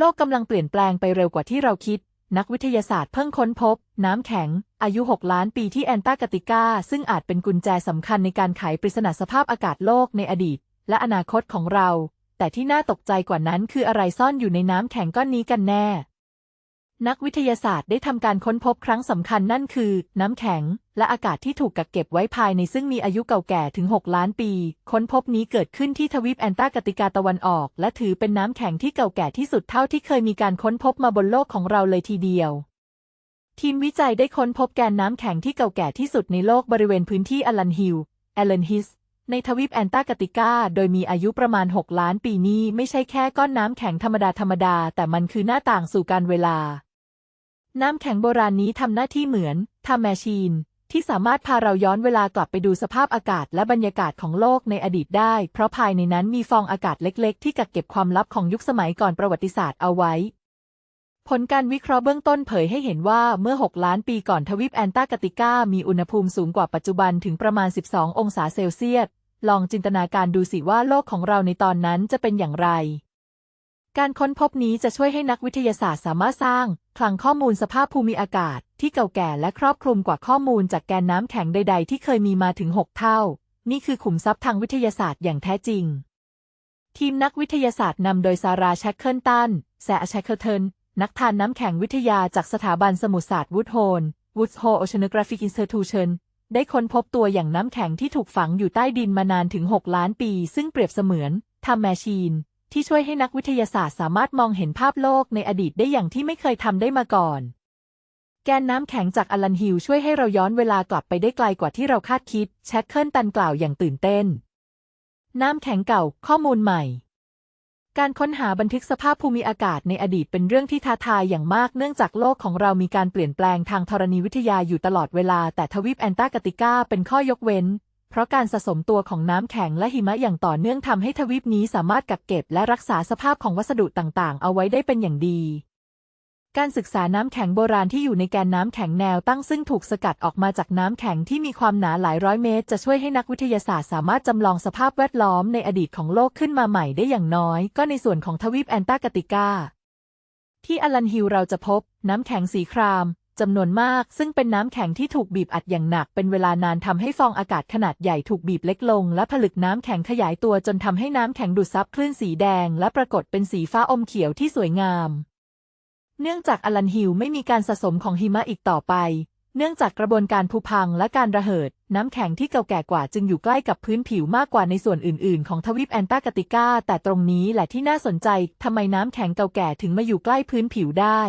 โลกกำลังเปลี่ยนแปลงไปเร็วกว่าที่เราคิด นักวิทยาศาสตร์เพิ่งค้นพบ น้ำแข็ง อายุ 6 ล้านปีที่แอนตาร์กติกา ซึ่งอาจเป็นกุญแจสำคัญในการไขปริศนาสภาพอากาศโลกในอดีต และอนาคตของเรา แต่ที่น่าตกใจกว่านั้นคืออะไรซ่อนอยู่ในน้ำแข็งก้อนนี้กันแน่ นักวิทยาศาสตร์ได้ทำการค้นพบครั้งสำคัญนั่นคือ น้ำแข็ง และอากาศที่ถูกกักเก็บไว้ภายในซึ่งมีอายุเก่าแก่ถึง 6 ล้านปี ค้นพบนี้เกิดขึ้นที่ทวีปแอนตาร์กติกาตะวันออก และถือเป็นน้ำแข็งที่เก่าแก่ที่สุดเท่าที่เคยมีการค้นพบมาบนโลกของเราเลยทีเดียว ทีมวิจัยได้ค้นพบแกนน้ำแข็งที่เก่าแก่ที่สุดในโลกบริเวณพื้นที่อลันฮิลแอลเลนฮิสในทวีปแอนตาร์กติกา โดยมีอายุประมาณ 6 ล้านปีนี้ไม่ใช่แค่ก้อนน้ำแข็งธรรมดาธรรมดา แต่มันคือหน้าต่างสู่การเวลา น้ำแข็งโบราณนี้ทำหน้าที่เหมือนทำแมชชีน ที่สามารถพาเราย้อนเวลากลับไปดูสภาพอากาศและบรรยากาศของโลกในอดีตได้ เพราะภายในนั้นมีฟองอากาศเล็กๆ ที่กักเก็บความลับของยุคสมัยก่อนประวัติศาสตร์เอาไว้ ผลการวิเคราะห์เบื้องต้นเผยให้เห็นว่าเมื่อ 6 ล้านปีก่อนทวีปแอนตาร์กติกามีอุณหภูมิสูงกว่าปัจจุบันถึงประมาณ 12 องศาเซลเซียสลองจินตนาการดูสิว่าโลกของเราในตอนนั้นจะเป็นอย่างไร การค้นพบนี้จะช่วยให้นักวิทยาศาสตร์สามารถสร้าง คลังข้อมูลสภาพภูมิอากาศ ที่เก่าแก่และครอบคลุมกว่าข้อมูลจากแกนน้ำแข็งใด ๆ ที่เคยมีมาถึง 6 เท่า นี่คือขุมทรัพย์ทางวิทยาศาสตร์อย่างแท้จริง ทีมนักวิทยาศาสตร์นำโดยซาราแชคเคิลตันแซแชคเคิลเทนนักทานน้ำแข็งวิทยาจากสถาบันสมุทรศาสตร์วูดโฮนวูดโฮโอเชนกราฟิกอินสติทูชันได้ค้นพบตัวอย่างน้ำแข็งที่ถูกฝังอยู่ใต้ดินมานานถึง 6 ล้านปี ซึ่งเปรียบเสมือนทำแมชชีน ที่ช่วยให้นักวิทยาศาสตร์สามารถมองเห็นภาพโลกในอดีตได้อย่างที่ไม่เคยทำได้มาก่อน แกนน้ำแข็งจากอลันฮิลช่วยให้เราย้อนเวลากลับไปได้ไกลกว่าที่เราคาดคิด แชคเคิลตันกล่าวอย่างตื่นเต้น น้ำแข็งเก่า ข้อมูลใหม่ การค้นหาบันทึกสภาพภูมิอากาศในอดีตเป็นเรื่องที่ท้าทายอย่างมากเนื่องจากโลกของเรามีการเปลี่ยนแปลงทางธรณีวิทยาอยู่ตลอดเวลา แต่ทวีปแอนตาร์กติกาเป็นข้อยกเว้น เพราะการสะสมตัวของน้ำแข็งและหิมะอย่างต่อเนื่องทำให้ทวีปนี้สามารถกักเก็บและรักษาสภาพของวัสดุต่างๆ เอาไว้ได้เป็นอย่างดี การศึกษาน้ำแข็งโบราณที่อยู่ในแกนน้ำแข็งแนวตั้งซึ่งถูกสกัดออกมาจากน้ำแข็งที่มีความหนาหลายร้อยเมตร จะช่วยให้นักวิทยาศาสตร์สามารถจำลองสภาพแวดล้อมในอดีตของโลกขึ้นมาใหม่ได้อย่างน้อย ก็ในส่วนของทวีปแอนตาร์กติกาที่อลันฮิลเราจะพบ น้ำแข็งสีคราม จำนวนมาก ซึ่งเป็นน้ำแข็งที่ถูกบีบอัดอย่างหนัก เป็นเวลานานทำให้ฟองอากาศขนาดใหญ่ถูกบีบเล็กลง และผลึกน้ำแข็งขยายตัวจนทำให้น้ำแข็งดูดซับคลื่นสีแดง และปรากฏเป็นสีฟ้าอมเขียวที่สวยงาม เนื่องจากอลันฮิลไม่มีการสะสมของหิมะอีกต่อไป เนื่องจากกระบวนการผุพังและการระเหิด น้ำแข็งที่เก่าแก่กว่าจึงอยู่ใกล้กับพื้นผิวมากกว่าในส่วนอื่น ๆ ของทวีปแอนตาร์กติกาแต่ตรงนี้แหละที่น่าสนใจทำไมน้ำแข็งเก่าแก่ถึงมาอยู่ใกล้พื้นผิวได้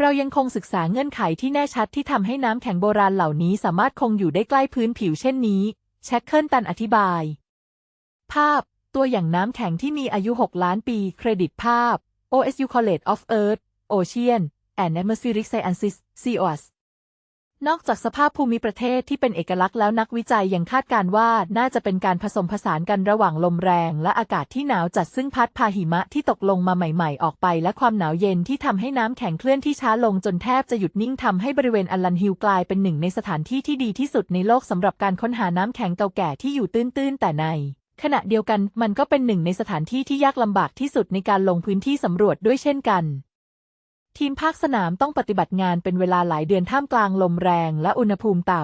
เรายังคงศึกษาเงื่อนไขที่แน่ชัดที่ทำให้น้ำแข็งโบราณเหล่านี้สามารถคงอยู่ได้ใกล้พื้นผิวเช่นนี้ แชคเคิลตันอธิบาย ภาพ ตัวอย่างน้ำแข็งที่มีอายุ 6 ล้านปี เครดิตภาพ OSU College of Earth Ocean and Atmospheric Sciences COS นอกจากสภาพภูมิประเทศที่เป็นเอกลักษณ์แล้วนักวิจัยยังคาดการณ์ว่าน่าจะเป็นการผสมผสานกันระหว่างลมแรง และอากาศที่หนาวจัดซึ่งพัดพาหิมะที่ตกลงมาใหม่ๆ ออกไป และความหนาวเย็นที่ทำให้น้ำแข็งเคลื่อนที่ช้าลงจนแทบจะหยุดนิ่งทำให้บริเวณอัลลันฮิลกลายเป็นหนึ่งในสถานที่ที่ดีที่สุดในโลกสำหรับการค้นหาน้ำแข็งเก่าแก่ที่อยู่ตื้นๆแต่ในขณะเดียวกันมันก็เป็นหนึ่งในสถานที่ที่ยากลำบากที่สุดในการลงพื้นที่สำรวจด้วยเช่นกัน ทีมภาคสนามต้องปฏิบัติงานเป็นเวลาหลายเดือนท่ามกลางลมแรงและอุณหภูมิต่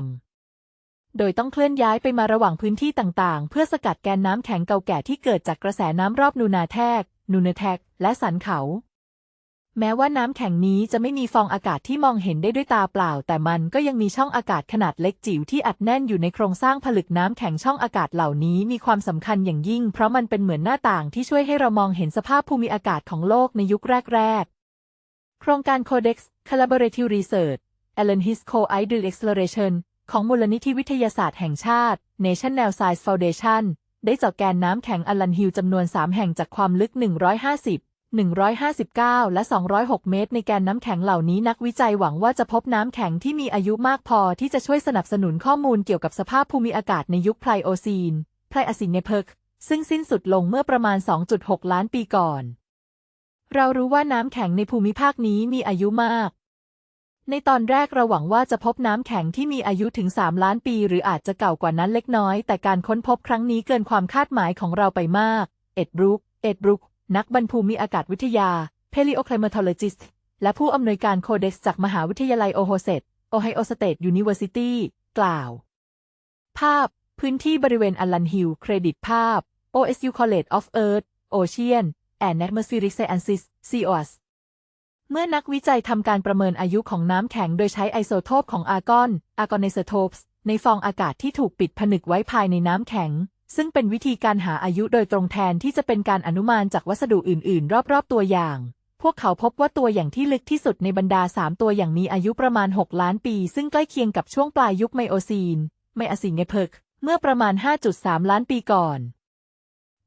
ำ โดยต้องเคลื่อนย้ายไปมาระหว่างพื้นที่ต่างๆ เพื่อสกัดแกนน้ำแข็งเก่าแก่ที่เกิดจากกระแสน้ำรอบนูนาแทก นูเนแทก และสันเขา แม้ว่าน้ำแข็งนี้จะไม่มีฟองอากาศที่มองเห็นได้ด้วยตาเปล่า แต่มันก็ยังมีช่องอากาศขนาดเล็กจิ๋วที่อัดแน่นอยู่ในโครงสร้างผลึกน้ำแข็งช่องอากาศเหล่านี้มีความสำคัญอย่างยิ่ง เพราะมันเป็นเหมือนหน้าต่างที่ช่วยให้เรามองเห็นสภาพภูมิอากาศของโลกในยุคแรกๆ โครงการ Codex Collaborative Research Allen His Co i d e l Exploration ของมูลนิธิวิทยาศาสตร์แห่งชาติ National Science Foundation ได้เจาะแกนน้ำแข็งอลันฮิลจำนวน 3 แห่งจากความลึก 150 159 และ 206 เมตร ในแกนน้ำแข็งเหล่านี้นักวิจัยหวังว่าจะพบน้ำแข็งที่มีอายุมากพอที่จะช่วยสนับสนุนข้อมูลเกี่ยวกับสภาพภูมิอากาศในยุคไพลโอซีน ไพลอซินเนเพิร์กซึ่งสิ้นสุดลงเมื่อประมาณ 2.6 ล้านปีก่อน เรารู้ว่าน้ำแข็งในภูมิภาคนี้มีอายุมาก ในตอนแรกเราหวังว่าจะพบน้ำแข็งที่มีอายุถึง 3 ล้านปี หรืออาจจะเก่ากว่านั้นเล็กน้อย แต่การค้นพบครั้งนี้เกินความคาดหมายของเราไปมาก เอ็ดบรุก เอ็ดบรุก นักบรรภูมิอากาศวิทยา Paleoclimatologist และผู้อำนวยการโคเด็กซ์จากมหาวิทยาลัยโอโฮเซต Ohio State University กล่าว ภาพ พื้นที่บริเวณอัลลันฮิลเครดิตภาพ OSU College of Earth Ocean and Atmospheric Sciences COAS เมื่อนักวิจัยทำการประเมินอายุของน้ำแข็งโดยใช้ไอโซโทปของอาร์กอนอาร์กอนไนโซโทปส์ในฟองอากาศที่ถูกปิดผนึกไว้ภายในน้ำแข็ง ซึ่งเป็นวิธีการหาอายุโดยตรงแทนที่จะเป็นการอนุมานจากวัสดุอื่น ๆ รอบ ๆ ตัวอย่าง พวกเขาพบว่าตัวอย่างที่ลึกที่สุดในบรรดา 3 ตัวอย่างมีอายุประมาณ 6 ล้านปี ซึ่งใกล้เคียงกับช่วงปลายยุคไมโอซีนไมอาซิเนเพิกเมื่อประมาณ 5.3 ล้านปีก่อน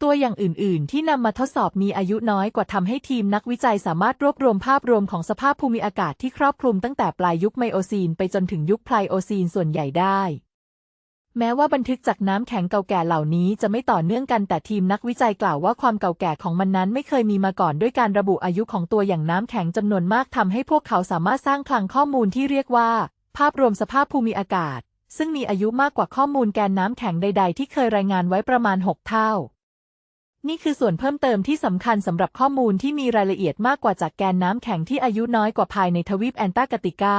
ตัวอย่างอื่น ๆ ที่นำมาทดสอบมีอายุน้อยกว่าทำให้ทีมนักวิจัยสามารถรวบรวมภาพรวมของสภาพภูมิอากาศที่ครอบคลุมตั้งแต่ปลายยุคไมโอซีนไปจนถึงยุคไพลโอซีนส่วนใหญ่ได้ แม้ว่าบันทึกจากน้ำแข็งเก่าแก่เหล่านี้จะไม่ต่อเนื่องกันแต่ทีมนักวิจัยกล่าวว่าความเก่าแก่ของมันนั้นไม่เคยมีมาก่อนด้วยการระบุอายุของตัวอย่างน้ำแข็งจำนวนมากทำให้พวกเขาสามารถสร้างคลังข้อมูลที่เรียกว่า ภาพรวมสภาพภูมิอากาศ ซึ่งมีอายุมากกว่าข้อมูลแกนน้ำแข็งใด ๆ ที่เคยรายงานไว้ประมาณ 6 เท่า นี่คือส่วนเพิ่มเติมที่สำคัญสำหรับข้อมูลที่มีรายละเอียดมากกว่าจากแกนน้ำแข็งที่อายุน้อยกว่าภายในทวีปแอนตาร์กติกา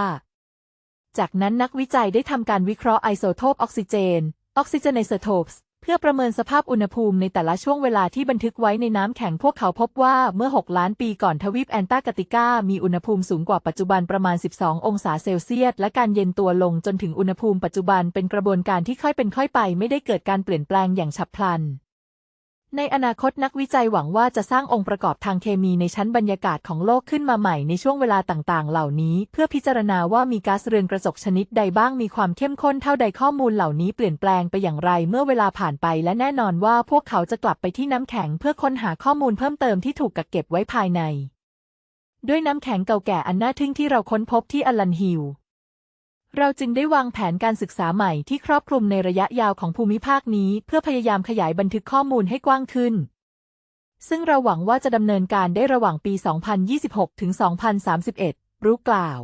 จากนั้นนักวิจัยได้ทำการวิเคราะห์ไอโซโทปออกซิเจนออกซิเจนไอโซโทปส์เพื่อประเมินสภาพอุณหภูมิในแต่ละช่วงเวลาที่บันทึกไว้ในน้ำแข็งพวกเขาพบว่าเมื่อ 6 ล้านปีก่อนทวีปแอนตาร์กติกา มีอุณหภูมิสูงกว่าปัจจุบันประมาณ 12 องศาเซลเซียส และการเย็นตัวลงจนถึงอุณหภูมิปัจจุบันเป็นกระบวนการที่ค่อยเป็นค่อยไป ไม่ได้เกิดการเปลี่ยนแปลงอย่างฉับพลัน ในอนาคตนักวิจัยหวังว่าจะสร้างองค์ประกอบทางเคมีในชั้นบรรยากาศของโลกขึ้นมาใหม่ในช่วงเวลาต่างๆ เหล่านี้ เพื่อพิจารณาว่ามีก๊าซเรือนกระจกชนิดใดบ้างมีความเข้มข้นเท่าใดข้อมูลเหล่านี้เปลี่ยนแปลงไปอย่างไรเมื่อเวลาผ่านไป และแน่นอนว่าพวกเขาจะกลับไปที่น้ำแข็งเพื่อค้นหาข้อมูลเพิ่มเติมที่ถูกกักเก็บไว้ภายใน ด้วยน้ำแข็งเก่าแก่อันน่าทึ่งที่เราค้นพบที่อัลลันฮิล เราจึงได้วางแผนการศึกษาใหม่ที่ครอบคลุมในระยะยาวของภูมิภาคนี้ เพื่อพยายามขยายบันทึกข้อมูลให้กว้างขึ้น ซึ่งเราหวังว่าจะดำเนินการได้ระหว่างปี 2026 ถึง 2031 รู้กล่าว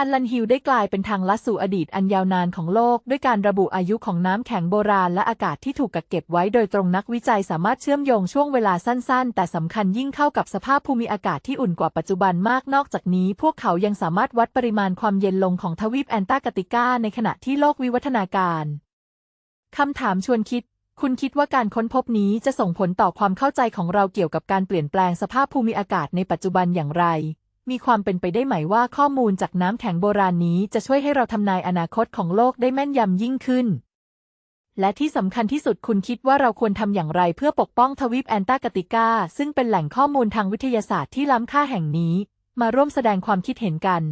อัลลันฮิลได้กลายเป็นทางลัดสู่อดีตอันยาวนานของโลก ด้วยการระบุอายุของน้ำแข็งโบราณและอากาศที่ถูกกักเก็บไว้โดยตรงนักวิจัยสามารถเชื่อมโยงช่วงเวลาสั้นๆ แต่สำคัญยิ่งเข้ากับสภาพภูมิอากาศที่อุ่นกว่าปัจจุบันมากนอกจากนี้ พวกเขายังสามารถวัดปริมาณความเย็นลงของทวีปแอนตาร์กติกาในขณะที่โลกวิวัฒนาการคำถามชวนคิดคุณคิดว่าการค้นพบนี้จะส่งผลต่อความเข้าใจของเราเกี่ยวกับการเปลี่ยนแปลงสภาพภูมิอากาศในปัจจุบันอย่างไร มีความเป็นไปได้ไหมว่าข้อมูลจากน้ำแข็งโบราณนี้จะช่วยให้เราทำนายอนาคตของโลกได้แม่นยำยิ่งขึ้น และที่สำคัญที่สุดคุณคิดว่าเราควรทำอย่างไรเพื่อปกป้องทวีปแอนตาร์กติกา ซึ่งเป็นแหล่งข้อมูลทางวิทยาศาสตร์ที่ล้ำค่าแห่งนี้ มาร่วมแสดงความคิดเห็นกัน